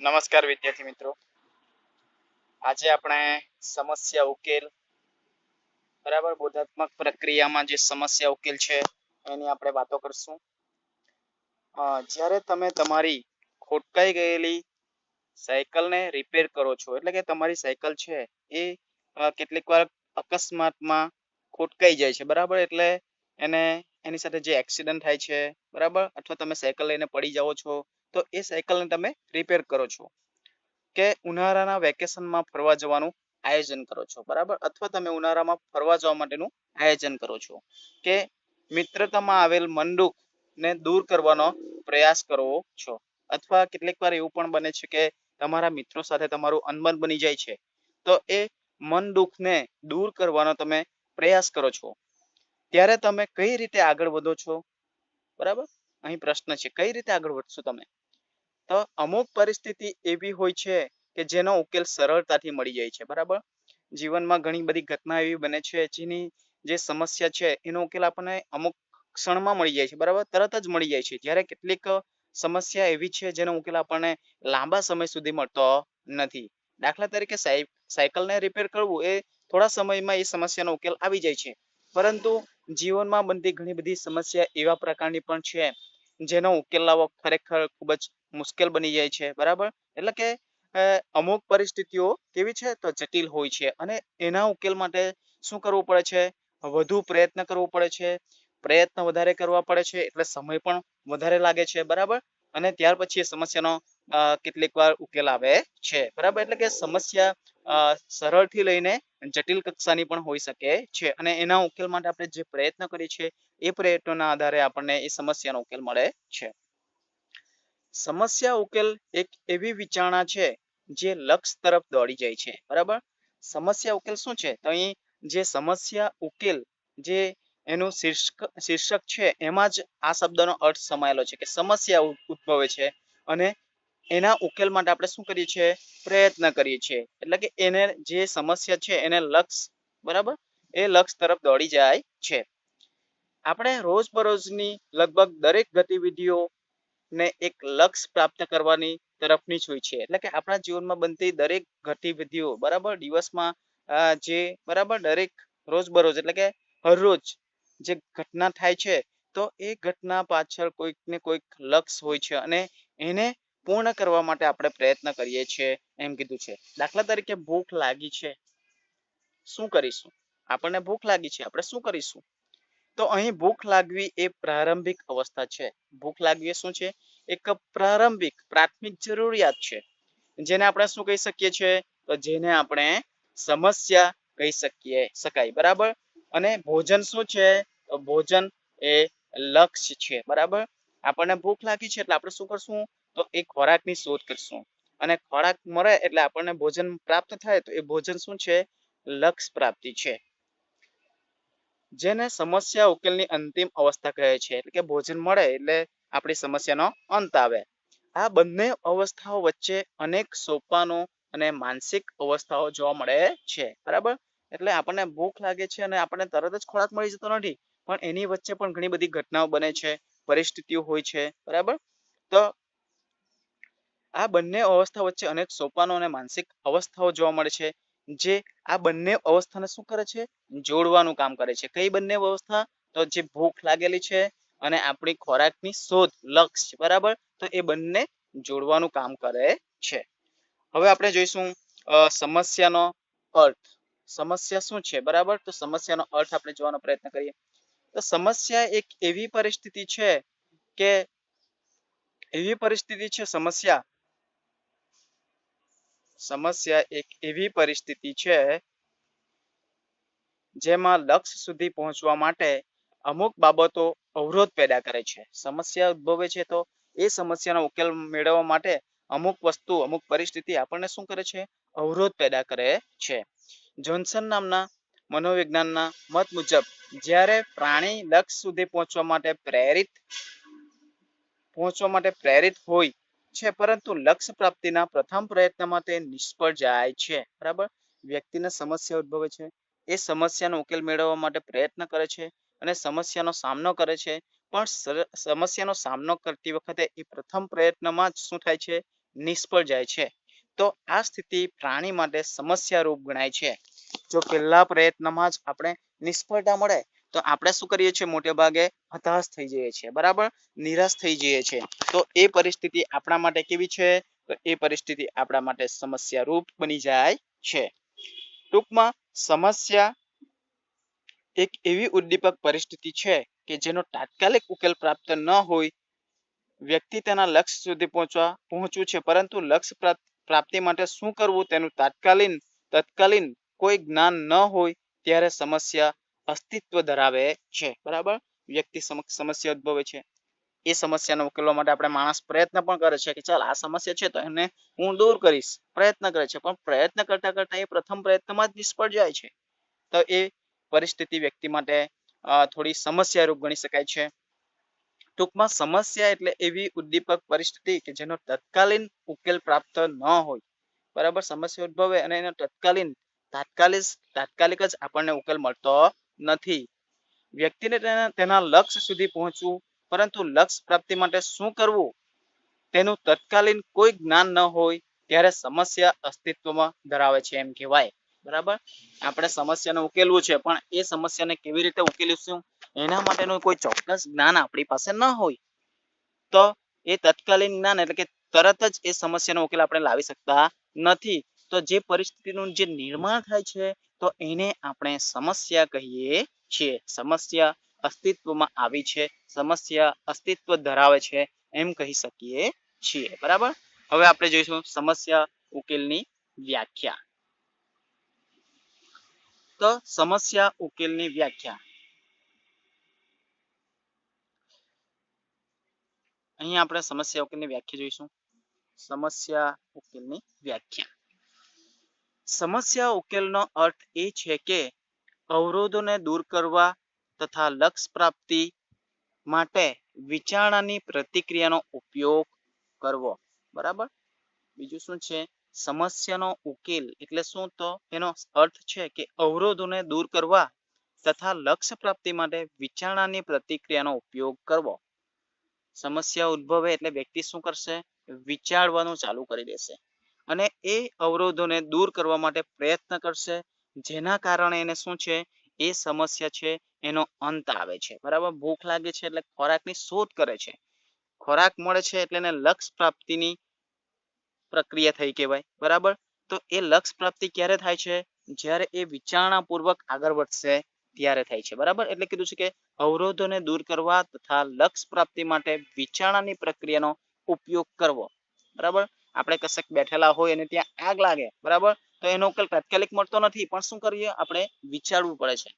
નમસ્કાર વિદ્યાર્થી મિત્રો. આજે આપણે સમસ્યા ઉકેલ, બરાબર? બોધાત્મક પ્રક્રિયામાં જે સમસ્યા ઉકેલ છે, એની આપણે વાતો કરશું. જ્યારે તમે તમારી ખોટકાઈ ગયેલી સાયકલને રિપેર કરો છો, એટલે કે તમારી સાયકલ છે, એ કેટલીક વાર અકસ્માતમાં ખોટકાઈ જાય છે, બરાબર? એટલે એને, એની સાથે જે એક્સિડન્ટ થાય છે, બરાબર? અથવા તમે સાયકલ લઈને પડી જાઓ છો તો એ સાયકલને તમે રિપેર કરો છો. કે ઉનાળાના વેકેશનમાં ફરવા જવાનું આયોજન કરો છો, બરાબર? અથવા તમે ઉનાળામાં ફરવા જવા માટેનું આયોજન કરો છો. કે મિત્રતામાં આવેલ મંડુક ને દૂર કરવાનો પ્રયાસ કરો છો. અથવા કેટલીક વાર એવું પણ બને છે કે તમારા મિત્રો સાથે તમારું અનબન બની જાય છે. તો એ મન દુઃખને દૂર કરવાનો તમે પ્રયાસ કરો છો. ત્યારે તમે કઈ રીતે આગળ વધો છો? બરાબર? અહીં પ્રશ્ન છે, કઈ રીતે આગળ વધશો તમે? તો અમુક પરિસ્થિતિ એવી હોય છે કે જેનો ઉકેલ સરળતાથી મળી જાય છે, બરાબર? જીવનમાં ઘણી બધી ઘટના એવી બને છે જેની જે સમસ્યા છે એનો ઉકેલ આપણને અમુક ક્ષણમાં મળી જાય છે, બરાબર? તરત જ મળી જાય છે. જ્યારે કેટલીક સમસ્યા એવી છે જેનો ઉકેલ આપણને લાંબા સમય સુધી મળતો નથી. દાખલા તરીકે સાય સાયકલને રિપેર કરવું એ થોડા સમયમાં એ સમસ્યાનો ઉકેલ આવી જાય છે. પરંતુ જીવનમાં બનતી ઘણી બધી સમસ્યા એવા પ્રકારની પણ છે જેનો ઉકેલ લાવવો ખરેખર ખૂબ જ મુશ્કેલ બની જાય છે, બરાબર? એટલે કે અમુક પરિસ્થિતિઓ કેવી છે તો જટિલ હોય છે અને એના ઉકેલ માટે શું કરવું પડે છે? વધુ પ્રયત્ન કરવો પડે છે. પ્રયત્ન વધારે કરવા પડે છે એટલે સમય પણ વધારે લાગે છે, બરાબર? અને ત્યાર પછી એ સમસ્યાનો કેટલીક વાર ઉકેલ આવે છે, બરાબર? એટલે કે સમસ્યા સરળથી લઈને જટિલ કક્ષાની પણ હોઈ શકે છે અને એના ઉકેલ માટે આપણે જે પ્રયત્ન કરીએ છીએ, એ પ્રયત્નોના આધારે આપણને એ સમસ્યાનો ઉકેલ મળે છે. સમસ્યા ઉકેલ એક એવી વિચારણા છે જે લક્ષ્ય તરફ દોડી જાય છે. બરાબર? સમસ્યા ઉકેલ શું છે? તો અહીં જે સમસ્યા ઉકેલ જે એનું શીર્ષક શીર્ષક છે, એમાં જ આ શબ્દનો અર્થ સમાયેલો છે કે સમસ્યા ઉદ્ભવે છે અને એના ઉકેલ માટે આપણે શું કરીએ છીએ? પ્રયત્ન કરીએ છીએ. એટલે કે એને જે સમસ્યા છે એને લક્ષ્ય બરાબર? એ લક્ષ્ય તરફ દોડી જાય છે. આપણે રોજબરોજની લગભગ દરેક ગતિવિધિઓ ને એક લક્ષ્ય પ્રાપ્ત કરવાની તરફની જ હોય છે. એટલે કે આપણા જીવનમાં બનતી દરેક ગતિવિધિઓ, બરાબર? દિવસમાં જે, બરાબર? દરેક રોજબરોજ, એટલે કે હરરોજ જે ઘટના થાય છે, તો એ ઘટના પાછળ કોઈક ને કોઈક લક્ષ્ય હોય છે અને એને પૂર્ણ કરવા માટે આપણે પ્રયત્ન કરીએ છીએ એમ કીધું છે. દાખલા તરીકે ભૂખ લાગી છે. શું કરીશું? આપણને ભૂખ લાગી છે. આપણે શું કરીશું? તો અહીં ભૂખ લાગવી એ પ્રારંભિક અવસ્થા છે. ભૂખ લાગવી એ શું છે? એક પ્રારંભિક, પ્રાથમિક જરૂરિયાત છે. જેને આપણે શું કહી શકીએ છીએ? તો જેને આપણે સમસ્યા કહી શકીએ શકાય, બરાબર? અને ભોજન શું છે? તો ભોજન એ લક્ષ્ય છે, બરાબર? આપણને ભૂખ લાગી છે એટલે આપણે શું કરશું? તો એ ખોરાકની શોધ કરશું. અને ખોરાક મળે એટલે આપણને ભોજન પ્રાપ્ત થાય તો એ ભોજન શું છે? લક્ષ પ્રાપ્તિ છે. જેને સમસ્યા ઉકેલની અંતિમ અવસ્થા કહે છે. એટલે કે ભોજન મળે એટલે આપણી સમસ્યાનો અંત આવે. આ બંને અવસ્થાઓ વચ્ચે અનેક સોપાનો અને માનસિક અવસ્થાઓ જોવા મળે છે. બરાબર? એટલે આપણને ભૂખ લાગે છે અને આપણને તરત જ ખોરાક મળી જતો નથી. પણ એની વચ્ચે પણ ઘણી બધી ઘટનાઓ બને છે. પરિસ્થિતિઓ હોય છે. બરાબર? તો આ બંને અવસ્થા વચ્ચે અનેક સોપાનો અને માનસિક અવસ્થાઓ જોવા મળે છે. જે આ બંને અવસ્થાને શું કરે છે? જોડવાનું કામ કરે છે. કઈ બંને અવસ્થા? તો જે ભૂખ લાગેલી છે અને આપણી ખોરાકની શોધ, લક્ષ બરાબર? તો એ બંને જોડવાનું કામ કરે છે. હવે આપણે જોઈશું સમસ્યાનો અર્થ. સમસ્યા શું છે? બરાબર? તો સમસ્યાનો અર્થ આપણે જોવાનો પ્રયત્ન કરીએ. તો સમસ્યા એક એવી પરિસ્થિતિ છે કે, એવી પરિસ્થિતિ છે, સમસ્યા સમસ્યા એક એવી પરિસ્થિતિ છે જેમાં લક્ષ્ય સુધી પહોંચવા માટે અમુક બાબતો અવરોધ પેદા કરે છે. સમસ્યા ઉદ્ભવે છે તો એ સમસ્યાનો ઉકેલ મેળવવા માટે અમુક વસ્તુ, અમુક પરિસ્થિતિ આપણને શું કરે છે? અવરોધ પેદા કરે છે. જોન્સન નામના મનોવિજ્ઞાનના મત મુજબ, જ્યારે પ્રાણી લક્ષ્ય સુધી પહોંચવા માટે પ્રેરિત, પહોંચવા માટે પ્રેરિત હોય છે, પરંતુ લક્ષ્ય પ્રાપ્તિના પ્રથમ પ્રયત્નમાં તે નિષ્ફળ જાય છે. બરાબર? વ્યક્તિને સમસ્યા ઉદ્ભવે છે. એ સમસ્યાનો ઉકેલ મેળવવા માટે પ્રયત્ન કરે છે અને સમસ્યાનો સામનો કરે છે. પણ સમસ્યાનો સામનો કરતી વખતે એ પ્રથમ પ્રયત્નમાં જ શું થાય છે? નિષ્ફળ જાય છે. તો આ સ્થિતિ પ્રાણી માટે સમસ્યારૂપ ગણાય છે. જો પહેલા પ્રયત્નમાં જ આપણે નિષ્ફળતા મળે તો આપણે શું કરીએ છીએ? મોટે ભાગે હતાશ થઈ જઈએ છીએ, બરાબર? નિરાશ થઈ જઈએ છીએ. તો એ પરિસ્થિતિ આપણા માટે કેવી છે? તો એ પરિસ્થિતિ આપણા માટે સમસ્યારૂપ બની જાય છે. ટૂંકમાં, સમસ્યા એક એવી ઉદ્દીપક પરિસ્થિતિ છે કે જેનો તાત્કાલિક ઉકેલ પ્રાપ્ત ન હોય, વ્યક્તિ તેના લક્ષ્ય સુધી પહોંચવા, પહોંચ્યું છે. પરંતુ લક્ષ્ય પ્રાપ્તિ માટે શું કરવું? તેનું તાત્કાલિન, તત્કાલીન કોઈ જ્ઞાન ન હોય, ત્યારે સમસ્યા અસ્તિત્વ ધરાવે છે, બરાબર? વ્યક્તિ સમક્ષ સમસ્યા ઉદ્ભવે છે. એ સમસ્યાને ઉકેલવા માટે આપણે માણસ પ્રયત્ન પણ કરે છે કે ચાલ આ સમસ્યા છે તો એને હું દૂર કરીશ, પ્રયત્ન કરે છે. પણ પ્રયત્ન કરતા કરતા એ પ્રથમ પ્રયત્નમાં જ નિષ્ફળ જાય છે. તો એ પરિસ્થિતિ વ્યક્તિ માટે થોડી સમસ્યારૂપ ગણી શકાય છે. ટૂંકમાં સમસ્યા એટલે એવી ઉદ્દીપક પરિસ્થિતિ કે જેનો તત્કાલીન ઉકેલ પ્રાપ્ત ન હોય. બરાબર? સમસ્યા ઉદ્ભવે અને એનો તત્કાલીન, તાત્કાલિક તાત્કાલિક જ આપણને ઉકેલ મળતો નથી. વ્યક્તિને તેના લક્ષ્ય સુધી પહોંચવું, પરંતુ લક્ષ્ય પ્રાપ્તિ માટે શું કરવું? તેનું તત્કાલીન કોઈ જ્ઞાન ન હોય, ત્યારે સમસ્યા અસ્તિત્વમાં ધરાવે છે એમ કહેવાય. બરાબર? આપણે સમસ્યાને ઉકેલવું છે, પણ એ સમસ્યાને કેવી રીતે ઉકેલીશું? એના માટેનું કોઈ ચોક્કસ જ્ઞાન આપણી પાસે ન હોય, તો એ તત્કાલીન જ્ઞાન એટલે કે તરત જ એ સમસ્યાનો ઉકેલ આપણે લાવી શકતા નથી. તો જે પરિસ્થિતિનું જે નિર્માણ થાય છે તો એને આપણે સમસ્યા કહીએ છીએ. સમસ્યા અસ્તિત્વમાં આવી છે. સમસ્યા અસ્તિત્વ ધરાવે છે એમ કહી શકીએ છીએ. બરાબર? હવે આપણે જોઈશું સમસ્યા ઉકેલની વ્યાખ્યા. તો સમસ્યા ઉકેલની વ્યાખ્યા. અહીંયા આપણે સમસ્યા ઉકેલની વ્યાખ્યા જોઈશું. સમસ્યા ઉકેલની વ્યાખ્યા. સમસ્યા ઉકેલનો અર્થ એ છે કે અવરોધોને દૂર કરવા તથા લક્ષ્ય પ્રાપ્તિ માટે વિચારણાની પ્રતિક્રિયાનો ઉપયોગ કરવો. બરાબર? બીજું શું છે? સમસ્યાનો ઉકેલ એટલે શું? તો એનો અર્થ છે કે અવરોધોને દૂર કરવા તથા લક્ષ્ય પ્રાપ્તિ માટે વિચારણાની પ્રતિક્રિયાનો ઉપયોગ કરવો. સમસ્યા ઉદ્ભવે એટલે વ્યક્તિ શું કરશે? વિચારવાનું ચાલુ કરી દેશે. અને એ અવરોધોને દૂર કરવા માટે પ્રયત્ન કરશે. જેના કારણે એને શું છે? એ સમસ્યા છે, એનો અંત આવે છે. બરાબર? ભૂખ લાગે છે એટલે ખોરાકની શોધ કરે છે. ખોરાક મળે છે એટલે એને લક્ષ પ્રાપ્તિની પ્રક્રિયા થઈ કહેવાય. બરાબર? તો એ લક્ષ્ય પ્રાપ્તિ ક્યારે થાય છે? જ્યારે એ વિચારણા પૂર્વક આગળ વધશે ત્યારે થાય છે. બરાબર? એટલે કીધું છે કે અવરોધોને દૂર કરવા તથા લક્ષ પ્રાપ્તિ માટે વિચારણાની પ્રક્રિયાનો ઉપયોગ કરવો. બરાબર? આપણે કશેક બેઠેલા હોય અને ત્યાં આગ લાગે, બરાબર? તો એનો ઉકેલ તાત્કાલિક મળતો નથી. પણ શું કરીએ? આપણે વિચારવું પડે છે.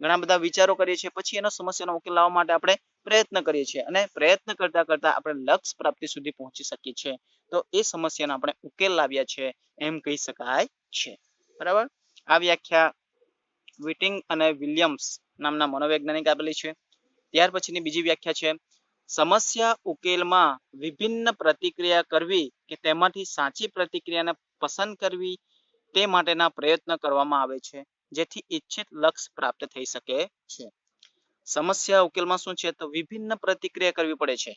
ઘણા બધા વિચારો કરીએ છીએ, પછી એનો સમસ્યાનો ઉકેલ લાવવા માટે આપણે પ્રયત્ન કરીએ છીએ. અને પ્રયત્ન કરતા કરતા આપણે લક્ષ્ય પ્રાપ્તિ સુધી પહોંચી શકીએ છીએ. તો એ સમસ્યાનો આપણે ઉકેલ લાવ્યા છે એમ કહી શકાય છે. બરાબર? આ વ્યાખ્યા વિટિંગ અને વિલિયમ્સ નામના મનોવૈજ્ઞાનિક આપેલી છે. ત્યાર પછીની બીજી વ્યાખ્યા છે સમસ્યા ઉકેલમાં વિભિન્ન પ્રતિક્રિયા કરવી કે તેમાંથી સાચી પ્રતિક્રિયાને પસંદ કરવી તે માટેના પ્રયત્ન કરવામાં આવે છે, જેથી ઈચ્છિત લક્ષ્ય પ્રાપ્ત થઈ શકે છે. સમસ્યા ઉકેલમાં શું છે? તો વિભિન્ન પ્રતિક્રિયા કરવી પડે છે.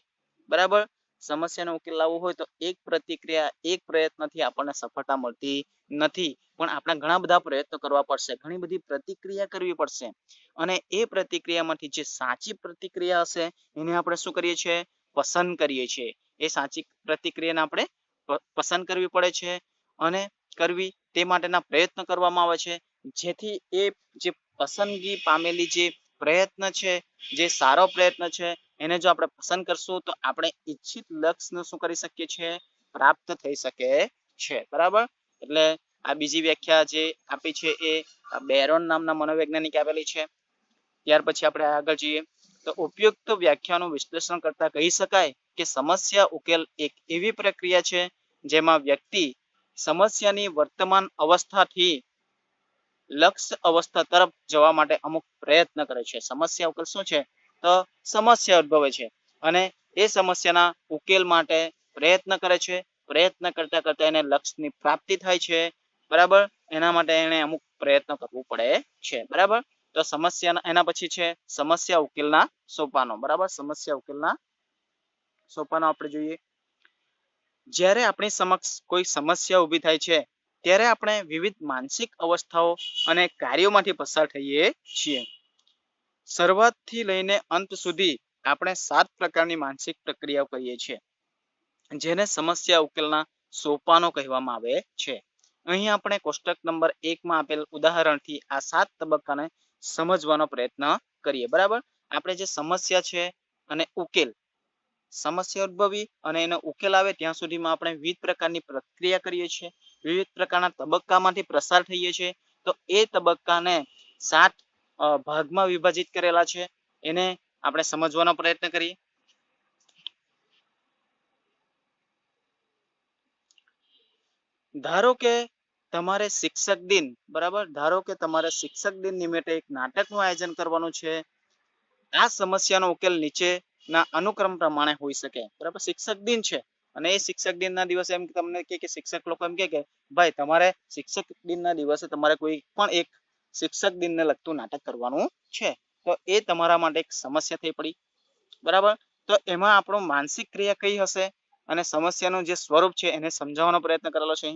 બરાબર? સમસ્યાનો ઉકેલ લાવવો હોય તો એક પ્રતિક્રિયા એક પ્રયત્નથી આપણને સફળતા મળતી નથી. પણ આપણે ઘણા બધા પ્રયત્નો કરવા પડશે. ઘણી બધી પ્રતિક્રિયા કરવી પડશે. અને એ પ્રતિક્રિયામાંથી જે સાચી પ્રતિક્રિયા હશે, એને આપણે શું કરીએ છીએ? પસંદ કરીએ છીએ. એ સાચી પ્રતિક્રિયાને આપણે પસંદ કરવી પડે છે અને કરવી તે માટેના પ્રયત્ન કરવામાં આવે છે. જેથી એ જે પસંદગી પામેલી જે પ્રયત્ન છે, જે સારો પ્રયત્ન છે, એને જો આપણે પસંદ કરશું, તો આપણે ઈચ્છિત લક્ષ્યને શું કરી શકીએ છીએ? પ્રાપ્ત થઈ શકે છે. બરાબર? એટલે આ બીજી વ્યાખ્યા જે આપી છે એ બેરોન નામના મનોવૈજ્ઞાનિક આપેલી છે. ત્યાર પછી આપણે આગળ જઈએ. તો ઉપયુક્ત વ્યાખ્યાનું વિશ્લેષણ કરતા કહી શકાય કે સમસ્યા ઉકેલ એક એવી પ્રક્રિયા છે જેમાં વ્યક્તિ સમસ્યાની વર્તમાન અવસ્થાથી લક્ષ્ય અવસ્થા તરફ જવા માટે અમુક પ્રયત્ન કરે છે. સમસ્યા ઉકેલ શું છે? તો સમસ્યા ઉદ્ભવે છે અને એ સમસ્યાના ઉકેલ માટે પ્રયત્ન કરે છે. પ્રયત્ન કરતા કરતા એને લક્ષ્યની પ્રાપ્તિ થાય છે. બરાબર? એના માટે એને અમુક પ્રયત્ન કરવું પડે છે, બરાબર? તો સમસ્યા એના પછી છે, સમસ્યા ઉકેલના સોપાનો, બરાબર? સમસ્યા ઉકેલના સોપાનો આપણે જોઈએ. જ્યારે આપણી સમક્ષ કોઈ સમસ્યા ઊભી થાય છે, ત્યારે આપણે વિવિધ માનસિક અવસ્થાઓ અને કાર્યોમાંથી પસાર થઈએ છીએ. શરૂઆતથી લઈને અંત સુધી આપણે સાત પ્રકારની માનસિક પ્રક્રિયાઓ કરીએ છીએ, જેને સમસ્યા ઉકેલના સોપાનો કહેવામાં આવે છે. અહીં આપણે કોષ્ટક નંબર એકમાં આપેલ ઉદાહરણથી આ સાત તબક્કાને સમજવાનો પ્રયત્ન કરીએ, બરાબર? આપણે જે સમસ્યા છે અને ઉકેલ, સમસ્યા ઉદ્ભવી અને એનો ઉકેલ આવે ત્યાં સુધીમાં આપણે વિવિધ પ્રકારની પ્રક્રિયા કરીએ છીએ. વિવિધ પ્રકારના તબક્કામાંથી પ્રસાર થઈએ છીએ. તો એ તબક્કાને સાત ભાગમાં વિભાજિત કરેલા છે. એને આપણે સમજવાનો પ્રયત્ન કરીએ. ધારો કે તમારે શિક્ષક દિન, બરાબર? ધારો કે તમારે શિક્ષક દિન નિમિત્તે એક નાટકનું આયોજન કરવાનું છે. આ સમસ્યાનો ઉકેલ નીચેના અનુક્રમ પ્રમાણે હોઈ શકે, બરાબર? શિક્ષક દિન છે. અને એ શિક્ષક દિનના દિવસે એમ તમને કે કે શિક્ષક લોકો એમ કહે કે, ભાઈ, તમારે શિક્ષક દિનના દિવસે તમારે કોઈ પણ એક શિક્ષક દિનને લગતું નાટક કરવાનું છે. તો એ તમારા માટે એક સમસ્યા થઈ પડી, બરાબર? તો એમાં આપણો માનસિક ક્રિયા કઈ હશે? અને સમસ્યાનું જે સ્વરૂપ છે એને સમજાવવાનો પ્રયત્ન કરેલો છે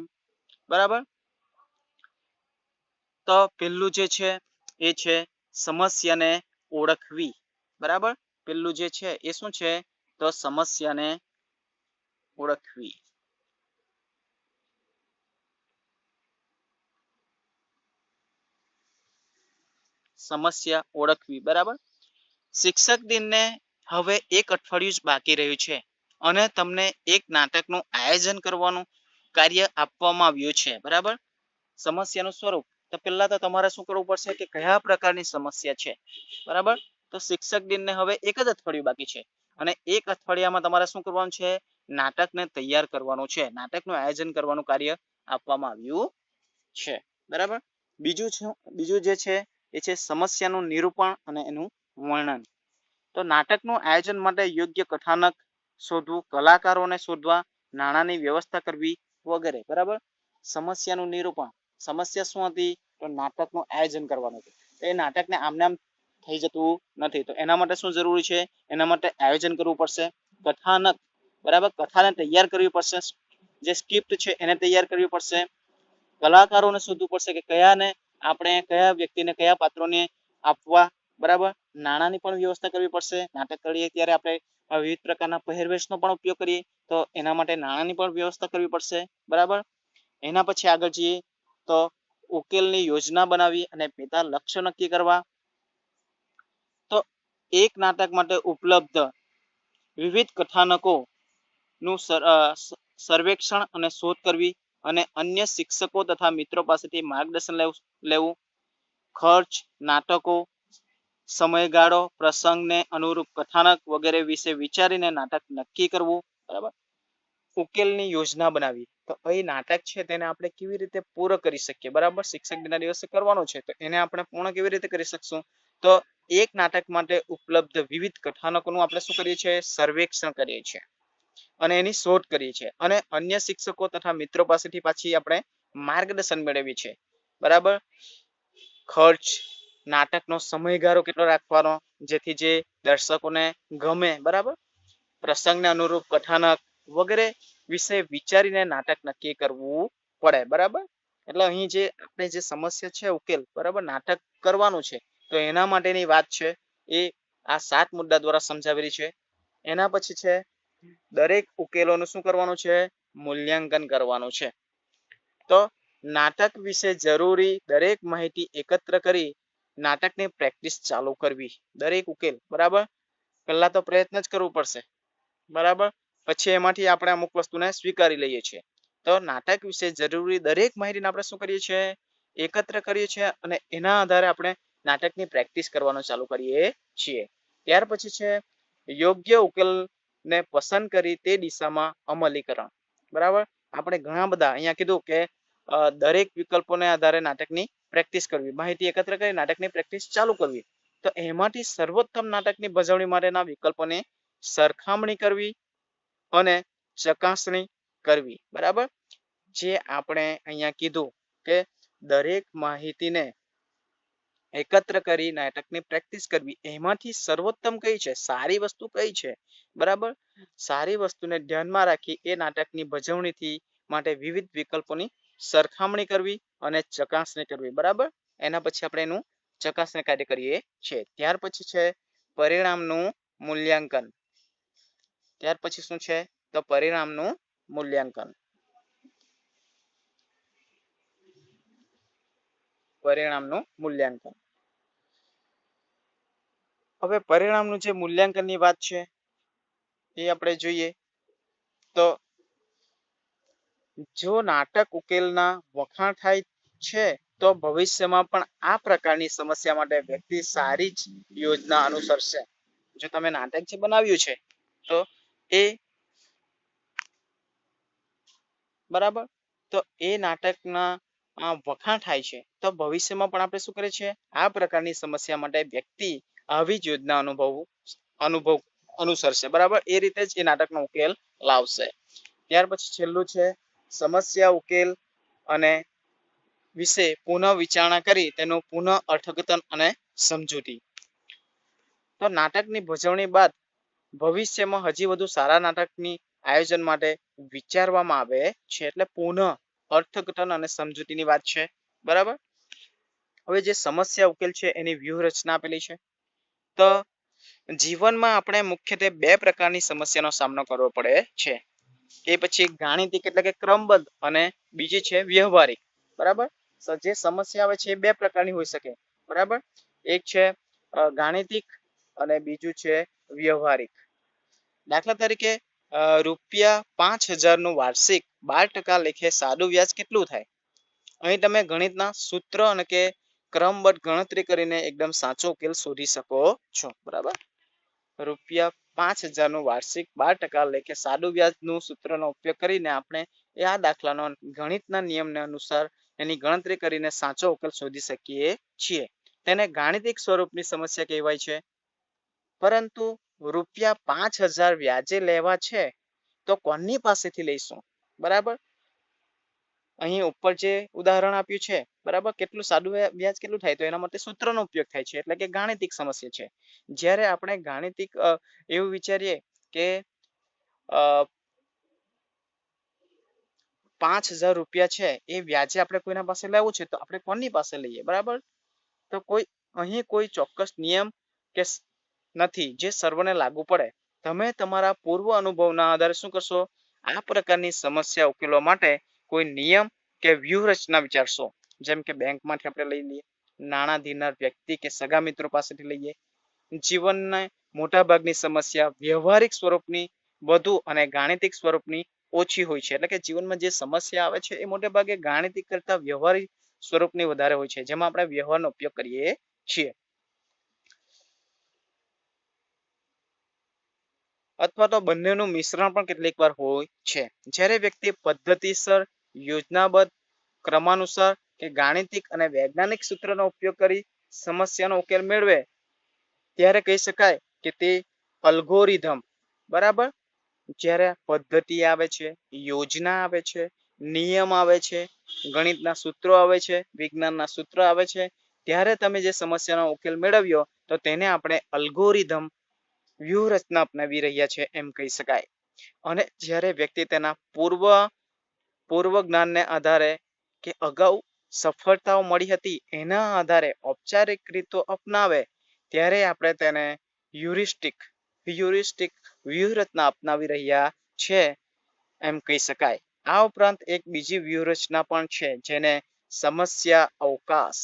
બરાબર? પેલું જે છે, એ છે સમસ્યાને ઓળખવી. બરાબર? પહેલું જે છે, એ શું છે? તો સમસ્યાને ઓળખવી. સમસ્યા ઓળખવી. બરાબર? શિક્ષક દિનને હવે એક અઠવાડિયું જ બાકી રહ્યું છે અને તમને એક નાટકનું આયોજન કરવાનું કાર્ય આપવામાં આવ્યું છે. બરાબર? સમસ્યાનું સ્વરૂપ. તો પહેલા તો તમારે શું કરવું પડશે કે કયા પ્રકારની સમસ્યા છે? બરાબર? તો શિક્ષક દિનને હવે એક જ અઠવાડિયું બાકી છે. અને એક અઠવાડિયામાં તમારે શું કરવાનું છે? નાટકને તૈયાર કરવાનું છે. નાટકનું આયોજન કરવાનું કાર્ય આપવામાં આવ્યું છે. બરાબર? બીજું છે, બીજું જે છે, એ છે સમસ્યાનું નિરૂપણ અને એનું વર્ણન. તો નાટકનું આયોજન માટે યોગ્ય કથાનક શોધવું, કલાકારોને શોધવા, નાણાંની વ્યવસ્થા કરવી વગેરે. બરાબર? સમસ્યાનું નિરૂપણ. સમસ્યા શું હતી? તો નાટકનું આયોજન કરવાનું હતું. એ નાટકને આમને આમ થઈ જતું નથી. તો એના માટે શું જરૂરી છે? એના માટે આયોજન કરવું પડશે. કથાનક, બરાબર? કથાને તૈયાર કરવી પડશે. જે સ્ક્રિપ્ટ છે એને તૈયાર કરવી પડશે. કલાકારોને શોધવું પડશે કે કયાને આપણે, કયા વ્યક્તિને, કયા પાત્રોને આપવા, બરાબર? નાણાંની પણ વ્યવસ્થા કરવી પડશે. નાટક કરીએ ત્યારે આપણે વિવિધ પ્રકારના પહેરવેશનો પણ ઉપયોગ કરીએ. તો એના માટે નાણાંની પણ વ્યવસ્થા કરવી પડશે. બરાબર? એના પછી આગળ જઈએ. તો ઉકેલની યોજના બનાવી અને પેટા લક્ષ્ય નક્કી કરવા. તો એક નાટક માટે ઉપલબ્ધ વિવિધ કથાનકો નું સર્વેક્ષણ અને શોધ કરવી અને અન્ય શિક્ષકો તથા મિત્રો પાસેથી માર્ગદર્શન લેવું. ખર્ચ, નાટકો, સમયગાળો, પ્રસંગને અનુરૂપ કથાનક વગેરે વિશે વિચારીને નાટક નક્કી કરવું. બરાબર? ઉકેલની યોજના બનાવી. તો એ નાટક છે તેને આપણે કેવી રીતે પૂર્ણ કરી શકીએ? બરાબર? શિક્ષક દિનના દિવસે કરવાનું છે. તો એને આપણે પૂર્ણ કેવી રીતે કરી શકશું? તો એક નાટક માટે ઉપલબ્ધ વિવિધ કથાનકોનું આપણે શું કરીએ છીએ? સર્વેક્ષણ કરીએ છીએ. અને એની શોધ કરીએ છીએ. અને અન્ય શિક્ષકો તથા મિત્રો પાસેથી પાછી આપણે માર્ગદર્શન મેળવીએ છીએ. બરાબર? ખર્ચ, નાટકનો સમયગાળો કેટલો રાખવાનો? જેથી જે દર્શકોને ગમે. બરાબર? પ્રસંગને અનુરૂપ કથાનક વગેરે વિશે વિચારીને નાટક નક્કી કરવું પડે, બરાબર? એટલે અહીં જે આપણે જે સમસ્યા છે, ઉકેલ, બરાબર? નાટક કરવાનું છે, તો એના માટેની વાત છે, એ આ સાત મુદ્દા દ્વારા સમજાવેલી છે. એના પછી છે, દરેક ઉકેલોનું શું કરવાનું છે? મૂલ્યાંકન કરવાનું છે. તો નાટક વિશે જરૂરી દરેક માહિતી એકત્ર કરી નાટકની પ્રેક્ટિસ ચાલુ કરવી. દરેક ઉકેલ, બરાબર? પહેલા તો પ્રયત્ન જ કરવું પડશે, બરાબર? પછી એમાંથી આપણે અમુક વસ્તુને સ્વીકારી લઈએ છીએ. તો નાટક વિશે જરૂરી દરેક માહિતીને આપણે શું કરીએ છીએ? એકત્ર કરીએ છીએ અને એના આધારે આપણે નાટકની પ્રેક્ટિસ કરવાનું ચાલુ કરીએ છીએ. ત્યાર પછી છે, યોગ્ય ઉકેલને પસંદ કરી તે દિશામાં અમલીકરણ. બરાબર? આપણે ઘણા બધા અહીંયા કીધું કે દરેક વિકલ્પોને આધારે નાટકની પ્રેક્ટિસ કરવી. માહિતી એકત્ર કરી નાટકની પ્રેક્ટિસ ચાલુ કરવી. તો એમાંથી સર્વોત્તમ નાટકની ભજવણી માટેના વિકલ્પોની સરખામણી કરવી. અને ચકાસણી કરવી, બરાબર? જે આપણે અહીંયા કીધું કે દરેક માહિતીને એકત્ર કરી નાટકની પ્રેક્ટિસ કરવી, એમાંથી સર્વોત્તમ કઈ છે? સારી વસ્તુ કઈ છે? બરાબર? સારી વસ્તુને ધ્યાનમાં રાખી એ નાટકની ભજવણીથી માટે વિવિધ વિકલ્પોની સરખામણી કરવી અને ચકાસણી કરવી, બરાબર? એના પછી આપણે એનું ચકાસણી કાર્ય કરીએ છીએ. ત્યાર પછી છે પરિણામનું મૂલ્યાંકન. ત્યાર પછી શું છે? તો પરિણામનું મૂલ્યાંકન. પરિણામનું મૂલ્યાંકન. હવે પરિણામનું જે મૂલ્યાંકનની વાત છે, એ આપણે જોઈએ તો જો નાટક ઉકેલના વખાણ થાય છે, તો ભવિષ્યમાં પણ આ પ્રકારની સમસ્યા માટે વ્યક્તિ સારી જ યોજના અનુસરશે. જો તમે નાટક જે બનાવ્યું છે, તો એ બરાબર? તો એ નાટકના વખાણ થાય છે. તો ભવિષ્યમાં પણ આપણે શું કરે છે? આ પ્રકારની સમસ્યા માટે વ્યક્તિ આવી જ યોજના અનુભવ અનુભવ અનુસરશે. બરાબર? એ રીતે જ એ નાટકનો ઉકેલ લાવશે. ત્યાર પછી છેલ્લું છે, સમસ્યા ઉકેલ અને વિશે પુનઃ વિચારણા કરી તેનું પુનઃ અર્થઘટન અને સમજૂતી. તો નાટકની ભજવણી બાદ ભવિષ્યમાં હજી વધુ સારા નાટકની આયોજન માટે વિચારવામાં આવે છે એટલે પુનઃ અર્થઘટન અને સમજૂતીની વાત છે. બરાબર? હવે જે સમસ્યા ઉકેલ છે એની વ્યૂહરચના આપેલી છે. તો જીવનમાં આપણે મુખ્યત્વે બે પ્રકારની સમસ્યાનો સામનો કરવો પડે છે. એ પછી ગાણિતિક એટલે કે ક્રમબદ્ધ અને બીજી છે વ્યવહારિક. બરાબર? જે સમસ્યા આવે છે એ બે પ્રકારની હોઈ શકે. બરાબર? એક છે ગાણિતિક અને બીજું છે વ્યવહારિક. દાખલા તરીકે રૂપિયા પાંચ હજારનું વાર્ષિક બાર ટકા લેખે સાદું વ્યાજ કેટલું થાય? અહીં તમે ગણિતના સૂત્ર અને કે ક્રમબદ્ધ ગણતરી કરીને એકદમ સાચો ઉકેલ શોધી શકો છો. બરાબર? રૂપિયા પાંચ હજારનું વાર્ષિક બાર ટકા લેખે સાદું વ્યાજનું સૂત્રનો ઉપયોગ કરીને આપણે એ આ દાખલાનો ગણિતના નિયમને અનુસાર એની ગણતરી કરીને સાચો ઉકેલ શોધી શકીએ છીએ. તેને ગાણિતિક સ્વરૂપની સમસ્યા કહેવાય છે. પરંતુ રૂપિયા પાંચ હજાર વ્યાજે લેવા છે, તો કોની પાસેથી લઈશું? બરાબર? અહીં ઉપર જે ઉદાહરણ આપ્યું છે, બરાબર? કેટલું સાદું વ્યાજ કેટલું થાય? તો એના માટે સૂત્રનો ઉપયોગ થાય છે, એટલે કે ગાણિતિક સમસ્યા છે. જ્યારે આપણે ગાણિતિક એવું વિચારીએ કે પાંચ હજાર રૂપિયા છે, એ વ્યાજે આપણે કોઈના પાસે લેવું છે, તો આપણે કોની પાસે લઈએ? બરાબર? તો કોઈ, અહીં કોઈ ચોક્કસ નિયમ કે નથી, જે સર્વને લાગુ પડે. તમે તમારા પૂર્વ અનુભવના આધારે શું કરશો? આ પ્રકારની સમસ્યા ઉકેલવા માટે કોઈ નિયમ કે વ્યૂહરચના વિચારશો. જેમ કે બેંકમાંથી આપણે લઈ લઈએ, નાણાં ધીરનાર વ્યક્તિ કે સગા મિત્રો પાસેથી લઈએ. જીવનને મોટાભાગની સમસ્યા વ્યવહારિક સ્વરૂપની, વધુ અને ગાણિતિક સ્વરૂપની ઓછી હોય છે. એટલે કે જીવનમાં જે સમસ્યા આવે છે એ મોટે ભાગે ગાણિતિક કરતા વ્યવહારિક સ્વરૂપની વધારે હોય છે. જેમાં આપણે વ્યવહારનો ઉપયોગ કરીએ છીએ. અથવા તો બંનેનું મિશ્રણ પણ કેટલીક વાર હોય છે. જ્યારે વ્યક્તિ પદ્ધતિસર, યોજનાબદ્ધ, ક્રમાનુસાર કે ગાણિતિક અને વૈજ્ઞાનિક સૂત્રનો ઉપયોગ કરી સમસ્યાનો ઉકેલ મેળવે, ત્યારે કહી શકાય કે તે અલ્ગોરિધમ. બરાબર? જ્યારે પદ્ધતિ આવે છે, યોજના આવે છે, નિયમ આવે છે, ગણિતના સૂત્રો આવે છે, વિજ્ઞાનના સૂત્રો આવે છે, ત્યારે તમે જે સમસ્યાનો ઉકેલ મેળવ્યો, તો તેને આપણે અલ્ગોરિધમ વ્યૂહરચના અપનાવી રહ્યા છે એમ કહી શકાય. અને જ્યારે વ્યક્તિ તેના પૂર્વ પૂર્વ જ્ઞાનને આધારે કે અગાઉ સફળતાઓ મળી હતી એના આધારે ઔપચારિક રીતો અપનાવે, ત્યારે આપણે તેને યુરિસ્ટિક યુરિસ્ટિક વ્યૂહરચના અપનાવી રહ્યા છે એમ કહી શકાય. આ ઉપરાંત એક બીજી વ્યૂહરચના પણ છે જેને સમસ્યા અવકાશ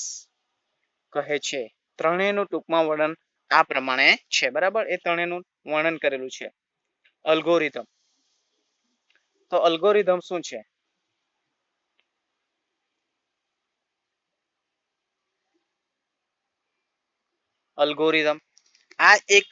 કહે છે. ત્રણેયનું ટૂંકમાં વર્ણન આ પ્રમાણે છે, બરાબર? એ ત્રણેયનું વર્ણન કરેલું છે. અલ્ગોરિધમ. તો અલ્ગોરિધમ શું છે? અલ્ગોરિધમ. આ એક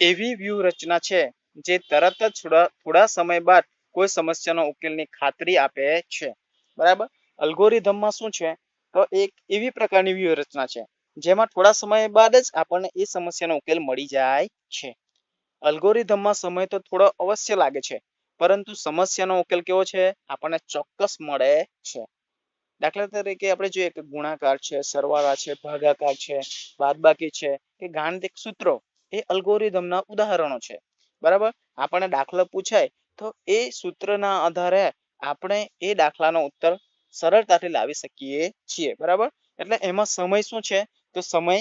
એવી વ્યૂહરચના છે, જે તરત જ થોડા થોડા સમય બાદ કોઈ સમસ્યાનો ઉકેલની ખાતરી આપે છે. બરાબર? અલ્ગોરિધમમાં શું છે? તો એક એવી પ્રકારની વ્યૂહરચના છે જેમાં થોડા સમય બાદ જ આપણને એ સમસ્યાનો ઉકેલ મળી જાય છે. અલ્ગોરિધમમાં સમય તો થોડો અવશ્ય લાગે છે, પરંતુ સમસ્યાનો ઉકેલ કેવો છે? આપણને ચોક્કસ મળે છે. દાખલા તરીકે આપણે જોઈએ કે ગુણાકાર છે, સરવાળા છે, ભાગાકાર છે, બાદબાકી છે, કે ગાણિતિક સૂત્રો એ અલ્ગોરિધમના ઉદાહરણો છે. બરાબર? આપણને દાખલો પૂછાય તો એ સૂત્રના આધારે આપણે એ દાખલાનો ઉત્તર સરળતાથી લાવી શકીએ છીએ. બરાબર? એટલે એમાં સમય શું છે? તો સમય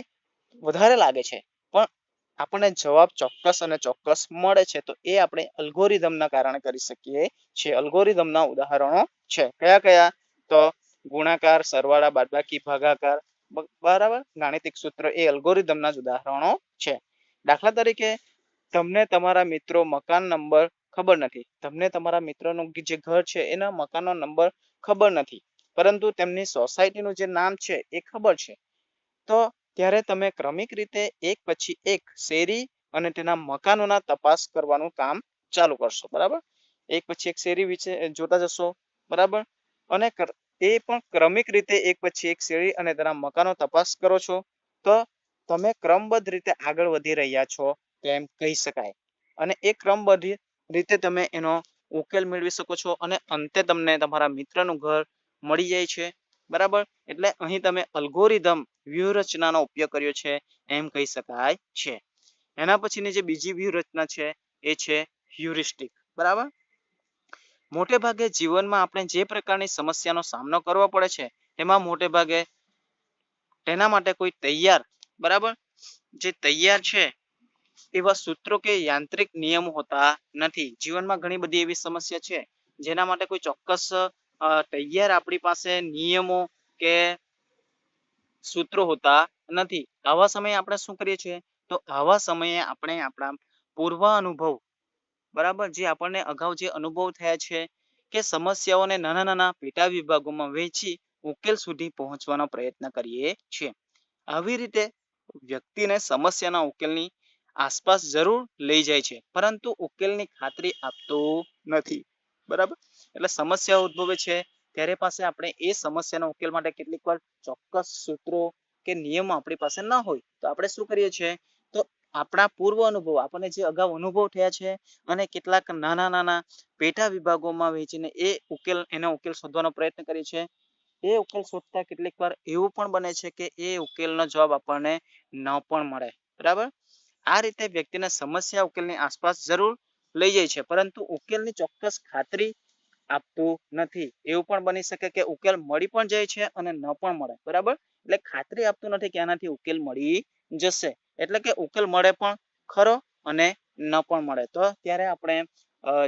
વધારે લાગે છે. પણ આપણને જવાબ ચોક્કસ અને ચોક્કસ મળે છે. તો એ આપણે અલ્ગોરિધમના કારણે કરી શકીએ છીએ. અલ્ગોરિધમના ઉદાહરણો છે. કયા કયા? તો ગુણાકાર, સરવાળા, બાદબાકી, ભાગાકાર બરાબર? ગાણિતિક સૂત્ર એ અલ્ગોરિધમના જ ઉદાહરણો છે. દાખલા તરીકે, તમને તમારા મિત્રો મકાન નંબર ખબર નથી. તમને તમારા મિત્રનું જે ઘર છે, એના મકાનનો નંબર ખબર નથી. પરંતુ તેમની સોસાયટીનું જે નામ છે, એ ખબર છે. તો ત્યારે તમે ક્રમિક રીતે એક પછી એક શેરી અને તેના મકાનોના તપાસ કરવાનું કામ ચાલુ કરશો, બરાબર? એક પછી એક શેરી વિશે જોતા જશો, બરાબર? અને એ પણ ક્રમિક રીતે એક પછી એક શેરી અને તેના મકાનો તપાસ કરો છો, તો તમે ક્રમબદ્ધ રીતે આગળ વધી રહ્યા છો તેમ કહી શકાય. અને એ ક્રમબદ્ધ રીતે તમે એનો ઉકેલ મેળવી શકો છો અને અંતે તમને તમારા મિત્રનું ઘર મળી જાય છે. બરાબર? એટલે અહીં તમે અલ્ગોરિધમ વ્યૂહરચનાનો ઉપયોગ કર્યો છે એમ કહી શકાય છે. એના પછીની જે બીજી વ્યૂહરચના છે એ છે હ્યુરિસ્ટિક. બરાબર? મોટે ભાગે જીવનમાં આપણે જે પ્રકારની સમસ્યાનો સામનો કરવો પડે છે એમાં મોટે ભાગે તેના માટે કોઈ તૈયાર, બરાબર? જે તૈયાર છે એવા સૂત્રો કે યાંત્રિક નિયમો હોતા નથી. જીવનમાં ઘણી બધી એવી સમસ્યા છે જેના માટે કોઈ ચોક્કસ તૈયાર આપણી પાસે નિયમો કે સૂત્રો હોતા નથી. આવા સમયે આપણે શું કરીએ છીએ? તો આવા સમયે આપણે આપણા પૂર્વ અનુભવ બરાબર, જે આપણને અગાઉ જે અનુભવ થયા છે કે સમસ્યાઓને નાના નાના પેટા વિભાગોમાં વહેંચી ઉકેલ સુધી પહોંચવાનો પ્રયત્ન કરીએ છીએ. આવી રીતે વ્યક્તિને સમસ્યાના ઉકેલની આસપાસ જરૂર લઈ જાય છે, પરંતુ ઉકેલની ખાતરી આપતું નથી. બરાબર? એટલે સમસ્યા ઉદ્ભવે છે. ત્યારે પાસે આપણે એ સમસ્યાના ઉકેલ માટે કેટલીક વાર ચોક્કસ સૂત્રો કે નિયમો આપણી પાસે ન હોય તો આપણે શું કરીએ છીએ? તો આપણા પૂર્વ અનુભવ, આપણને જે અગાઉ અનુભવ થયા છે અને કેટલાક નાના નાના પેટા વિભાગોમાં વહેંચીને એ ઉકેલ, એનો ઉકેલ શોધવાનો પ્રયત્ન કરીએ છીએ. એ ઉકેલ શોધતા કેટલીક વાર એવું પણ બને છે કે એ ઉકેલનો જવાબ આપણને ન પણ મળે. બરાબર? આ રીતે વ્યક્તિને સમસ્યા ઉકેલની આસપાસ જરૂર લઈ જાય છે. પરંતુ ઉકેલની ચોક્કસ ખાતરી આપતું નથી. એવું પણ બની શકે કે ઉકેલ મળી પણ જાય છે અને ન પણ મળે. બરાબર? એટલે ખાતરી આપતું નથી કે આનાથી ઉકેલ મળી જશે. એટલે કે ઉકેલ મળે પણ ખરો અને ન પણ મળે. તો ત્યારે આપણે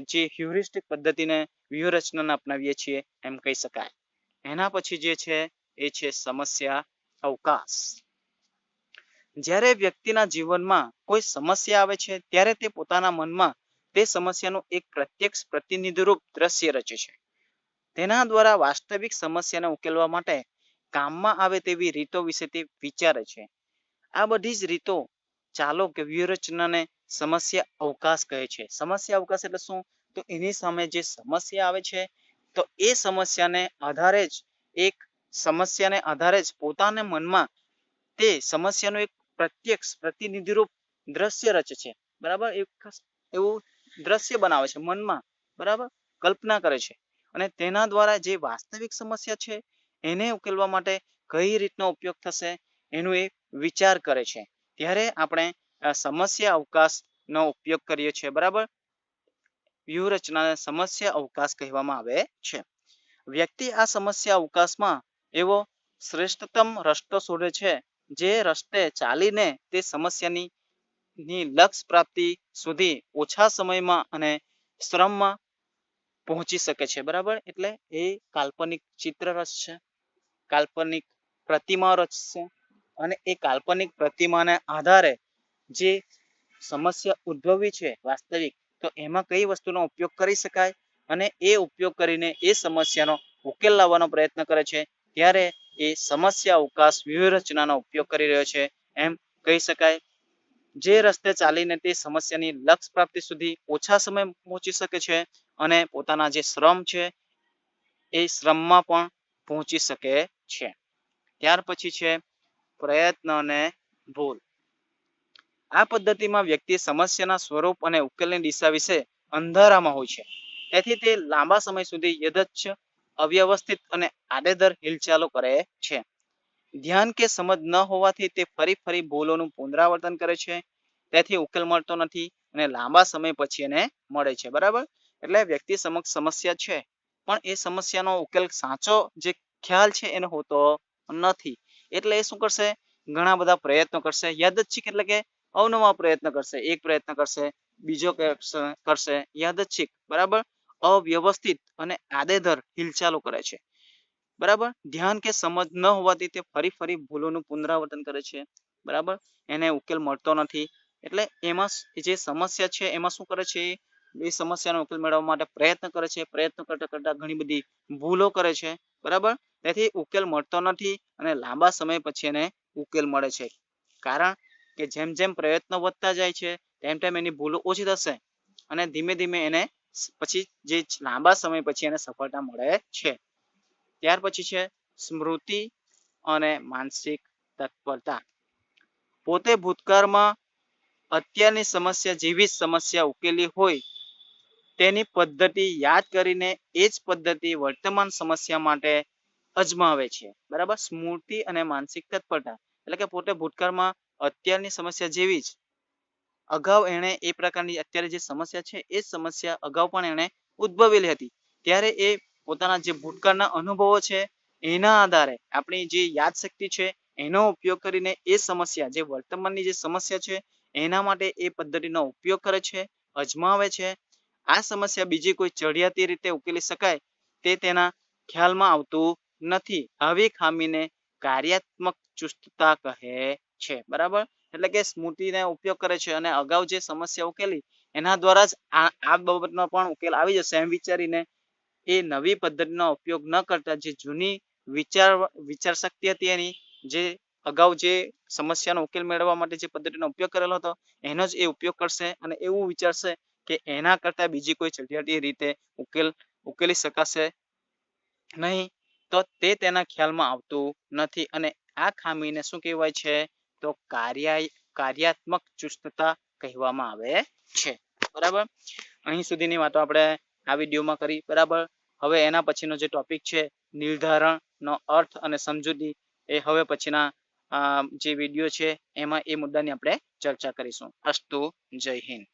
જે હ્યુરિસ્ટિક પદ્ધતિને વ્યૂહરચનાને અપનાવીએ છીએ એમ કહી શકાય. એના પછી જે છે, એ છે સમસ્યા અવકાશ. જ્યારે વ્યક્તિના જીવનમાં કોઈ સમસ્યા આવે છે, ત્યારે તે પોતાના મનમાં તે સમસ્યાનું એક પ્રત્યક્ષ પ્રતિનિધિરૂપ દ્રશ્ય રચે છે. તેના દ્વારા વાસ્તવિક સમસ્યાને ઉકેલવા માટે કામમાં આવે તેવી રીતો વિશે તે વિચારે છે. આ બધી જ રીતો ચાલો કે વ્યૂહરચનાને સમસ્યા અવકાશ કહે છે. સમસ્યા અવકાશ એટલે શું? તો એની સામે જે સમસ્યા આવે છે, તો એ સમસ્યાને આધારે જ એક સમસ્યાને આધારે જ પોતાના મનમાં તે સમસ્યાનું એક પ્રત્યક્ષ પ્રતિનિધિરૂપ દ્રશ્ય રચે છે. બરાબર? એવું દ્રશ્ય બનાવે છે મનમાં, બરાબર? કલ્પના કરે છે. અને તેના દ્વારા જે વાસ્તવિક સમસ્યા છે, એને ઉકેલવા માટે કઈ રીતનો ઉપયોગ થશે, એનું એ વિચાર કરે છે. ત્યારે આપણે સમસ્યા અવકાશનો ઉપયોગ કરીએ છીએ, બરાબર? વ્યૂહરચનાને સમસ્યા અવકાશ કહેવામાં આવે છે. વ્યક્તિ આ સમસ્યા અવકાશમાં એવો શ્રેષ્ઠતમ રસ્તો શોધે છે, જે રસ્તે ચાલીને તે સમસ્યાની ની લક્ષ પ્રાપ્તિ સુધી ઓછા સમયમાં અને શ્રમમાં પહોંચી શકે છે. બરાબર? એટલે એ કાલ્પનિક ચિત્ર રચશે કાલ્પનિક પ્રતિમા રચશે અને એ કાલ્પનિક પ્રતિમાને આધારે જે સમસ્યા ઉદ્ભવી છે વાસ્તવિક, તો એમાં કઈ વસ્તુનો ઉપયોગ કરી શકાય અને એ ઉપયોગ કરીને એ સમસ્યાનો ઉકેલ લાવવાનો પ્રયત્ન કરે છે? ત્યારે એ સમસ્યા અવકાશ વ્યૂહરચનાનો ઉપયોગ કરી રહ્યો છે. એમ કહી શકાય જે રસ્તે ચાલીને તે સમસ્યાની લક્ષ્ય પ્રાપ્તિ સુધી ઓછા સમય પહોંચી શકે છે અને પોતાના જે શ્રમ છે, એ શ્રમમાં પણ પહોંચી શકે છે. ત્યાર પછી છે પ્રયત્ન અને ભૂલ. આ પદ્ધતિમાં વ્યક્તિ સમસ્યાના સ્વરૂપ અને ઉકેલની દિશા વિશે અંધારામાં હોય છે. તેથી તે લાંબા સમય સુધી યદચ્છ અવ્યવસ્થિત અને આડેધર હિલચાલો કરે છે. ધ્યાન કે સમજ ન હોવાથી તે ફરી ફરી ભૂલોનું પુનરાવર્તન કરે છે. તેથી ઉકેલ મળતો નથી અને લાંબા સમય પછી એને મળે છે, બરાબર? એટલે વ્યક્તિ સમક્ષ સમસ્યા છે. પણ એ સમસ્યાનો ઉકેલ સાચો જે ખ્યાલ છે એનો હોતો નથી. એટલે એ શું કરશે? ઘણા બધા પ્રયત્નો કરશે. યાદચ્છિક એટલે કે અવનવા પ્રયત્ન કરશે. એક પ્રયત્ન કરશે, બીજો કરશે યાદચ્છિક બરાબર? અવ્યવસ્થિત અને આદેધર હિલચાલો કરે છે. બરાબર? ધ્યાન કે સમજ ન હોવાથી તે ફરી ફરી ભૂલોનું પુનરાવર્તન કરે છે. બરાબર? એને ઉકેલ મળતો નથી. એટલે એમાં જે સમસ્યા છે, એમાં શું કરે છે? એ સમસ્યાનો ઉકેલ મેળવવા માટે પ્રયત્ન કરે છે. પ્રયત્ન કરતા કરતા ઘણી બધી ભૂલો કરે છે. બરાબર? તેથી ઉકેલ મળતો નથી અને લાંબા સમય પછી એને ઉકેલ મળે છે. કારણ કે જેમ જેમ પ્રયત્નો વધતા જાય છે, તેમ તેમ એની ભૂલો ઓછી થશે અને ધીમે ધીમે એને પછી જે લાંબા સમય પછી એને સફળતા મળે છે. ત્યાર પછી છે સ્મૃતિ અને માનસિક તત્પરતા. પોતે ભૂતકાળમાં અત્યારની સમસ્યા જેવી સમસ્યા ઉકેલી હોય તેની પદ્ધતિ યાદ કરીને એ જ પદ્ધતિ વર્તમાન સમસ્યા માટે અજમાવે છે. બરાબર? સ્મૃતિ અને માનસિક તત્પરતા. એટલે કે પોતે ભૂતકાળમાં અત્યારની સમસ્યા જેવી જ. અગાઉ એણે એ પ્રકારની અત્યારે જે સમસ્યા છે, એ સમસ્યા અગાઉ પણ એણે ઉદ્ભવેલી હતી. ત્યારે એ પોતાના જે ભૂતકાળના અનુભવો છે, એના આધારે આપણી જે યાદશક્તિ છે, એનો ઉપયોગ કરીને એ સમસ્યા, જે વર્તમાનની જે સમસ્યા છે, એના માટે એ પદ્ધતિનો ઉપયોગ કરે છે, અજમાવે છે. આ સમસ્યા બીજી કોઈ ચડિયાતી રીતે ઉકેલી શકાય તે તેના ખ્યાલમાં આવતું નથી. આવી ખામીને કાર્યાત્મક ચુસ્તતા કહે છે, બરાબર? એટલે કે સ્મૃતિનો ઉપયોગ કરે છે અને અગાઉ જે સમસ્યા ઉકેલી, એના દ્વારા જ આ બાબતનો પણ ઉકેલ આવી જશે એમ વિચારીને એ નવી પદ્ધતિનો ઉપયોગ ન કરતા જે જૂની વિચાર વિચાર શક્તિ હતી એની, જે અગાઉ જે સમસ્યાનો ઉકેલ મેળવવા માટે જે પદ્ધતિનો ઉપયોગ કરેલો હતો, એનો જ એ ઉપયોગ કરશે અને એવું વિચારશે કે એના કરતા બીજી કોઈ ચઢિયાતી રીતે ઉકેલ, ઉકેલી શકાશે નહીં. તો તે તેના ખ્યાલમાં આવતું નથી અને આ ખામીને શું કહેવાય છે? તો કાર્ય, કાર્યાત્મક ચુસ્તતા કહેવામાં આવે છે. બરાબર? અહીં સુધીની વાતો આપણે આ વિડીયોમાં કરી. બરાબર? હવે એના પછીનો જે ટોપિક છે, નિર્ધારણનો અર્થ અને સમજૂતી, એ હવે પછીના જે વીડિયો છે, એમાં એ મુદ્દાની આપણે ચર્ચા કરીશું. અસ્તુ જય હિન્દ.